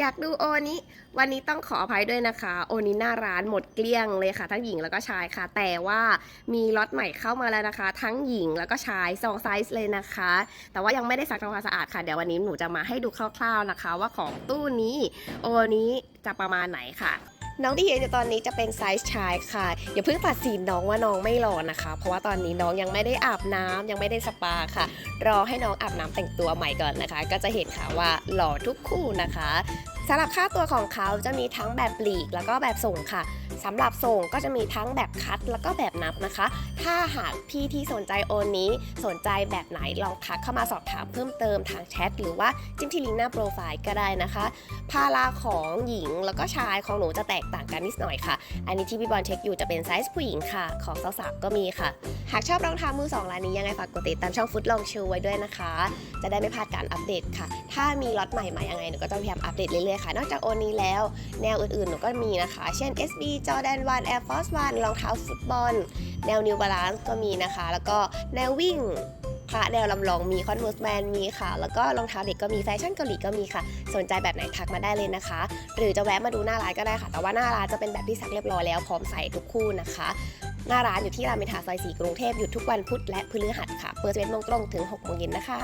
อยากดูโอนี้วันนี้ต้องขออภัยด้วยนะคะ โอนี้หน้าร้านหมดเกลี้ยงเลยค่ะ ทั้งหญิงแล้วก็ชายค่ะ แต่ว่ามีล็อตใหม่เข้ามาแล้วนะคะ ทั้งหญิงแล้วก็ชายสองไซส์เลยนะคะ แต่ว่ายังไม่ได้ซักทำความสะอาดค่ะเดี๋ยววันนี้หนูจะมาให้ดูคร่าว ๆนะคะ ว่าของตู้นี้ โอนี้จะประมาณไหนค่ะ น้องที่เห็นอยู่ตอนนี้จะเป็นไซส์ชายค่ะ อย่าเพิ่งตัดสินน้องว่าน้องไม่หล่อนะคะ เพราะว่าตอนนี้น้องยังไม่ได้อาบน้ำยังไม่ได้สปาค่ะ รอให้น้องอาบน้ำแต่งตัวใหม่ก่อนนะคะ ก็จะเห็นค่ะว่าหล่อทุกคู่นะคะ สำหรับค่าตัวของเขาจะมีทั้งแบบปลีกแล้วก็แบบส่งค่ะสำหรับส่งก็จะมีทั้งแบบคัดแล้วก็แบบนับนะคะ ถ้าหากพี่ที่สนใจโอนนี้สนใจแบบไหนลองทักเข้ามาสอบถามเพิ่มเติมทางแชทหรือว่าจิ้มที่ลิงก์หน้าโปรไฟล์ก็ได้นะคะพาราของหญิงแล้วก็ชายของหนูจะแตกต่างกันนิดหน่อยค่ะ อันนี้ที่พี่บอลเช็คอยู่จะเป็นไซส์ผู้หญิงค่ะ ของสาวๆก็มีค่ะ หากชอบรองเท้ามือสองร้านนี้ยังไงฝากกดติดตามช่องฟุตลองชูไว้ด้วยนะคะ จะได้ไม่พลาดการอัปเดตค่ะ ถ้ามีล็อตใหม่มายังไงหนูก็จะพยายามอัปเดตเรื่อยๆค่ะ นอกจากโอนี้แล้ว แนวอื่นๆหนูก็มีนะคะ เช่น SB Jordan 1 Air Force 1รองเท้าฟุตบอล แนว New Balance ก็มีนะคะ แล้วก็แนววิ่งพระแนวลำลองมี Converse Man มีค่ะ แล้วก็รองเท้าเด็กก็มีแฟชั่นเกาหลีก็มีค่ะ สนใจแบบไหนทักมาได้เลยนะคะ หรือจะแวะมาดูหน้าร้านก็ได้ค่ะ แต่ว่าหน้าร้านจะเป็นแบบที่ซักเรียบร้อยแล้วพร้อมใส่ทุกคู่นะคะ หน้าร้านอยู่ที่รามอินทราซอย 4 กรุงเทพหยุดทุกวันพุธและพฤหัสค่ะ เปิด11โมงตรงถึง6โมงเย็นนะคะ